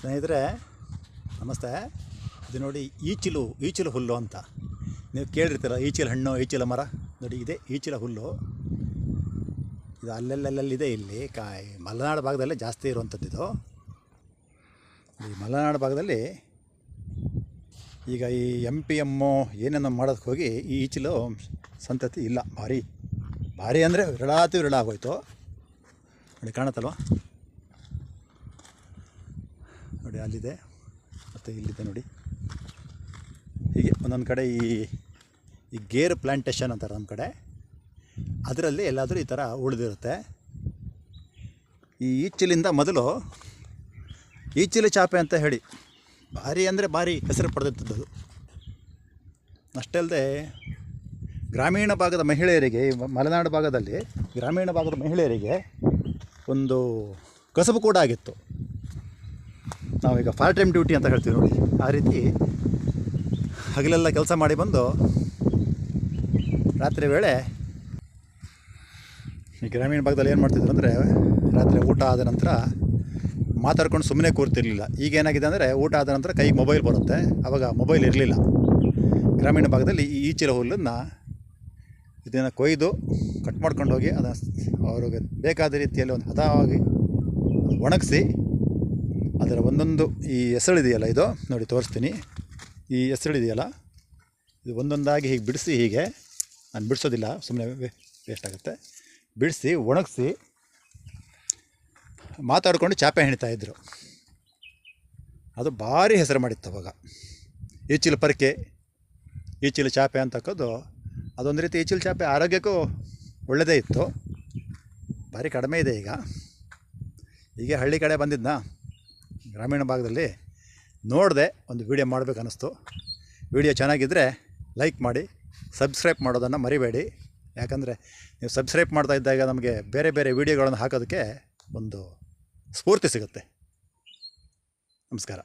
ಸ್ನೇಹಿತರೆ, ನಮಸ್ತೆ. ಇದು ನೋಡಿ ಈಚಿಲು ಈಚಿಲು ಹುಲ್ಲು ಅಂತ. ನೀವು ಕೇಳಿರ್ತೀರ, ಈಚಿಲ ಹಣ್ಣು, ಈಚಿಲ ಮರ. ನೋಡಿ, ಇದೆ ಈಚಿಲ ಹುಲ್ಲು. ಇದು ಅಲ್ಲೆಲ್ಲಲ್ಲಿದೆ ಇಲ್ಲಿ. ಕಾಯಿ, ಮಲೆನಾಡು ಭಾಗದಲ್ಲೇ ಜಾಸ್ತಿ ಇರುವಂಥದ್ದು ಇದು. ಈ ಮಲೆನಾಡು ಭಾಗದಲ್ಲಿ ಈಗ ಈ ಎಂ ಪಿ ಎಮ್ಮು ಏನೇನೋ ಮಾಡೋದಕ್ಕೆ ಹೋಗಿ ಈ ಈಚಿಲು ಸಂತತಿ ಇಲ್ಲ. ಭಾರಿ. ಭಾರಿ ಅಂದರೆ ವಿರಳಾತಿ ವಿರಳ ಆಗೋಯ್ತು. ನೋಡಿ, ಕಾಣುತ್ತಲ್ವ? ನೋಡಿ ಅಲ್ಲಿದೆ. ಮತ್ತು ಇಲ್ಲಿದೆ ನೋಡಿ. ಹೀಗೆ ಒಂದೊಂದು ಕಡೆ ಈ ಈ ಗೇರ್ ಪ್ಲಾಂಟೇಶನ್ ಅಂತಾರೆ ನಮ್ಮ ಕಡೆ. ಅದರಲ್ಲಿ ಎಲ್ಲಾದರೂ ಈ ಥರ ಉಳಿದಿರುತ್ತೆ. ಈ ಈಚಿಲಿಂದ ಮೊದಲು ಈಚಿಲಿ ಚಾಪೆ ಅಂತ ಹೇಳಿ, ಭಾರಿ ಅಂದರೆ ಭಾರಿ ಹೆಸರು ಪಡೆದಿದ್ದದ್ದು ಅದು ಅಷ್ಟೇ ಅಲ್ಲದೆ ಗ್ರಾಮೀಣ ಭಾಗದ ಮಹಿಳೆಯರಿಗೆ, ಮಲೆನಾಡು ಭಾಗದಲ್ಲಿ ಗ್ರಾಮೀಣ ಭಾಗದ ಮಹಿಳೆಯರಿಗೆ ಒಂದು ಕಸಬು ಕೂಡ ಆಗಿತ್ತು. ನಾವೀಗ ಫಾರ್ ಟೈಮ್ ಡ್ಯೂಟಿ ಅಂತ ಹೇಳ್ತೀವಿ ನೋಡಿ. ಆ ರೀತಿ ಹಗಲೆಲ್ಲ ಕೆಲಸ ಮಾಡಿ ಬಂದು ರಾತ್ರಿ ವೇಳೆ ಈ ಗ್ರಾಮೀಣ ಭಾಗದಲ್ಲಿ ಏನು ಮಾಡ್ತಿದ್ರು ಅಂದರೆ ರಾತ್ರಿ ಊಟ ಆದ ನಂತರ ಮಾತಾಡ್ಕೊಂಡು ಸುಮ್ಮನೆ ಕೂರ್ತಿರ್ಲಿಲ್ಲ. ಈಗ ಏನಾಗಿದೆ ಅಂದರೆ ಊಟ ಆದ ನಂತರ ಕೈಗೆ ಮೊಬೈಲ್ ಬರುತ್ತೆ. ಆವಾಗ ಮೊಬೈಲ್ ಇರಲಿಲ್ಲ. ಗ್ರಾಮೀಣ ಭಾಗದಲ್ಲಿ ಈ ಈಚಿಲ ಹುಲ್ಲನ್ನು ಇದನ್ನು ಕೊಯ್ದು ಕಟ್ ಮಾಡ್ಕೊಂಡು ಹೋಗಿ ಅದನ್ನು ಅವ್ರಿಗೆ ಬೇಕಾದ ರೀತಿಯಲ್ಲಿ ಒಂದು ಹದವಾಗಿ ಒಣಗಿಸಿ ಅದರ ಒಂದೊಂದು ಈ ಹೆಸಳಿದೆಯಲ್ಲ ಇದು? ನೋಡಿ, ತೋರಿಸ್ತೀನಿ. ಈ ಹೆಸಳಿದೆಯಲ್ಲ ಇದು ಒಂದೊಂದಾಗಿ ಹೀಗೆ ಬಿಡಿಸಿ ಹೀಗೆ. ನಾನು ಬಿಡಿಸೋದಿಲ್ಲ ಸುಮ್ಮನೆ ವೇಸ್ಟ್ ಆಗುತ್ತೆ. ಬಿಡಿಸಿ, ಒಣಗಿಸಿ, ಮಾತಾಡಿಕೊಂಡು ಚಾಪೆ ಹೆಣಿತಾಯಿದ್ರು ಅದು ಭಾರಿ ಹೆಸರು ಮಾಡಿತ್ತು ಅವಾಗ. ಈಚಿಲು ಪರಕೆ, ಈಚಿಲು ಚಾಪೆ ಅಂತಕ್ಕದ್ದು, ಅದೊಂದು ರೀತಿ ಈಚಿಲು ಚಾಪೆ ಆರೋಗ್ಯಕ್ಕೂ ಒಳ್ಳೆಯದೇ ಇತ್ತು. ಭಾರಿ ಕಡಿಮೆ ಇದೆ ಈಗ. ಹೀಗೆ ಹಳ್ಳಿ ಕಡೆ ಬಂದಿದ್ನಾ? ಗ್ರಾಮೀಣ ಭಾಗದಲ್ಲಿ ನೋಡಿದೆ ಒಂದು ವಿಡಿಯೋ ಮಾಡಬೇಕು ಅನ್ನಿಸ್ತು ವಿಡಿಯೋ ಚೆನ್ನಾಗಿದ್ದರೆ ಲೈಕ್ ಮಾಡಿ, ಸಬ್ಸ್ಕ್ರೈಬ್ ಮಾಡೋದನ್ನು ಮರಿಬೇಡಿ. ಯಾಕಂದರೆ ನೀವು ಸಬ್ಸ್ಕ್ರೈಬ್ ಮಾಡ್ತಾ ಇದ್ದಾಗ ನಮಗೆ ಬೇರೆ ಬೇರೆ ವೀಡಿಯೋಗಳನ್ನು ಹಾಕೋದಕ್ಕೆ ಒಂದು ಸ್ಫೂರ್ತಿ ಸಿಗುತ್ತೆ. ನಮಸ್ಕಾರ.